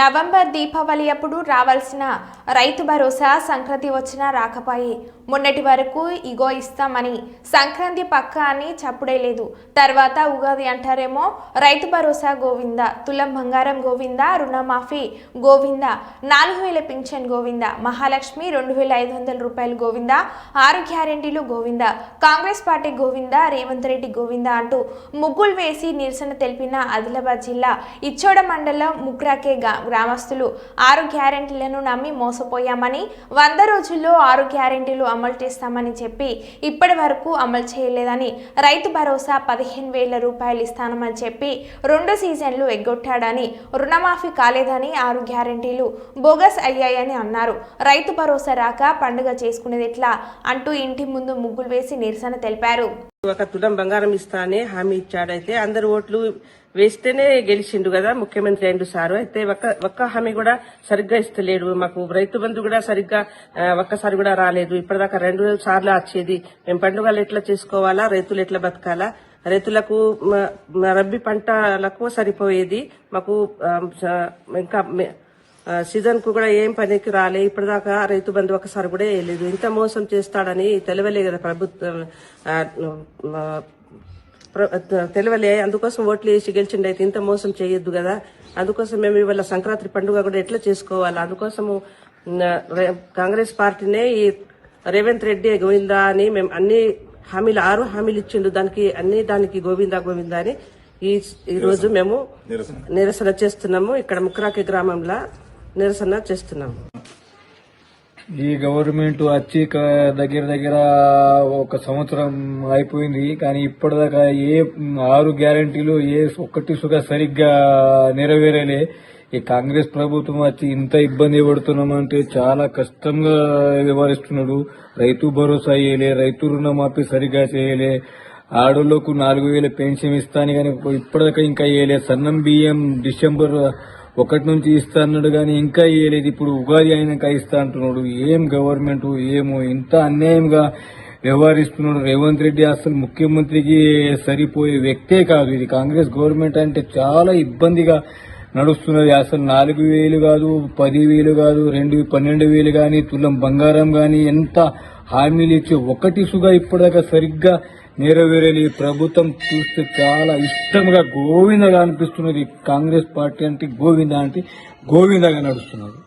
November Deepavali అప్పుడు రావాల్సిన రైతు భరోసా సంక్రాంతి వచ్చినా రాకపోయి. మొన్నటి వరకు ఇగో ఇస్తామని సంక్రాంతి పక్క అని చప్పుడే లేదు. తర్వాత ఉగాది అంటారేమో రైతు భరోసా గోవింద తులం బంగారం గోవింద రుణమాఫీ గోవింద నాలుగు వేల పింఛన్ గోవింద మహాలక్ష్మి రెండు వేల ఐదు వందల రూపాయలు గోవింద ఆరు గ్యారెంటీలు గోవింద కాంగ్రెస్ పార్టీ గోవింద రేవంత్ రెడ్డి గోవింద అంటూ ముగ్గులు వేసి నిరసన తెలిపిన ఆదిలాబాద్ జిల్లా ఇచ్చోడ మండలం ముక్రాకే గ్రామస్తులు ఆరు గ్యారెంటీలను నమ్మి మోసపోయామని వంద రోజుల్లో ఆరు గ్యారెంటీలు అమలు చేస్తామని చెప్పి ఇప్పటి వరకు అమలు చేయలేదని రైతు భరోసా పదిహేను వేల రూపాయలు ఇస్తానని చెప్పి రెండు సీజన్లు ఎగ్గొట్టాడని రుణమాఫీ కాలేదని ఆరు గ్యారెంటీలు బోగస్ అయ్యాయని అన్నారు. రైతు భరోసా రాక పండుగ చేసుకునేది ఎట్లా? అంటూ ఇంటి ముందు ముగ్గులు వేసి నిరసన తెలిపారు. ఒక తులం బంగారం ఇస్తా అని హామీ ఇచ్చాడైతే అందరు ఓట్లు వేస్తేనే గెలిచిండు కదా ముఖ్యమంత్రి అయిండు సారు. అయితే ఒక్క ఒక్క హామీ కూడా సరిగ్గా ఇస్తలేడు. మాకు రైతు బంధు కూడా సరిగ్గా ఒక్కసారి కూడా రాలేదు. ఇప్పటిదాకా రెండు సార్లు వచ్చేది మేము పండుగలు ఎట్లా చేసుకోవాలా? రైతులు ఎట్లా బతకాలా? రైతులకు రబ్బీ పంటలకు సరిపోయేది. మాకు ఇంకా మె- ఆ, సీజన్కు కూడా ఏం పనికి రాలే. ఇప్పటిదాకా రైతు బంధు ఒకసారి కూడా వేయలేదు. ఇంత మోసం చేస్తాడని తెలియలే కదా ప్రభుత్వం. తెలియలే. అందుకోసం ఓట్లు వేసి గెలిచిండు అయితే ఇంత మోసం చేయొద్దు కదా. అందుకోసం మేము ఇవాళ సంక్రాంతి పండుగ కూడా ఎట్లా చేసుకోవాలి? అందుకోసము కాంగ్రెస్ పార్టీనే ఈ రేవంత్ రెడ్డి గోవిందా అని మేము అన్ని హామీలు ఆరు హామీలు ఇచ్చిండు. దానికి అన్ని దానికి గోవిందా గోవిందా అని ఈ రోజు మేము నిరసన చేస్తున్నాము. ఇక్కడ ముక్రాకి గ్రామంలో నిరసన చేస్తున్నాం. ఈ గవర్నమెంట్ వచ్చి దగ్గర దగ్గర ఒక సంవత్సరం అయిపోయింది. కానీ ఇప్పటిదాకా ఏ ఆరు గ్యారంటీలు ఏ ఒక్కటి సుగా సరిగ్గా నెరవేరలే. ఈ కాంగ్రెస్ ప్రభుత్వం వచ్చి ఇంత ఇబ్బంది పడుతున్నామంటే చాలా కష్టంగా వ్యవహరిస్తున్నాడు. రైతు భరోసా చేయలే రైతు రుణమాఫీ సరిగ్గా చేయలే. ఆడోళ్ళకు నాలుగు వేల పెన్షన్ ఇస్తాను కానీ ఇప్పటిదాకా ఇంకా వేయలే సన్నం బియ్యం డిసెంబర్ ఒకటి నుంచి ఇస్తా అన్నాడు కానీ ఇంకా ఇవ్వలేదు ఇప్పుడు ఉగాది అయినాక ఇస్తా అంటున్నాడు. ఏం గవర్నమెంట్ ఏమో ఇంత అన్యాయంగా వ్యవహరిస్తున్నాడు. రేవంత్ రెడ్డి అసలు ముఖ్యమంత్రికి సరిపోయే వ్యక్తే కాదు. ఇది కాంగ్రెస్ గవర్నమెంట్ అంటే చాలా ఇబ్బందిగా నడుస్తున్నది అసలు నాలుగు వేలు కాదు పది వేలు కాదు రెండు పన్నెండు వేలు కానీ తులం బంగారం కానీ ఎంత హామీలు ఇచ్చి ఒకటి సుగా ఇప్పటిదాకా సరిగ్గా నెరవేరేది ప్రభుత్వం చూస్తే చాలా ఇష్టంగా గోవిందగా అనిపిస్తున్నది. కాంగ్రెస్ పార్టీ అంటే గోవింద అంటే గోవిందగా నడుస్తున్నది.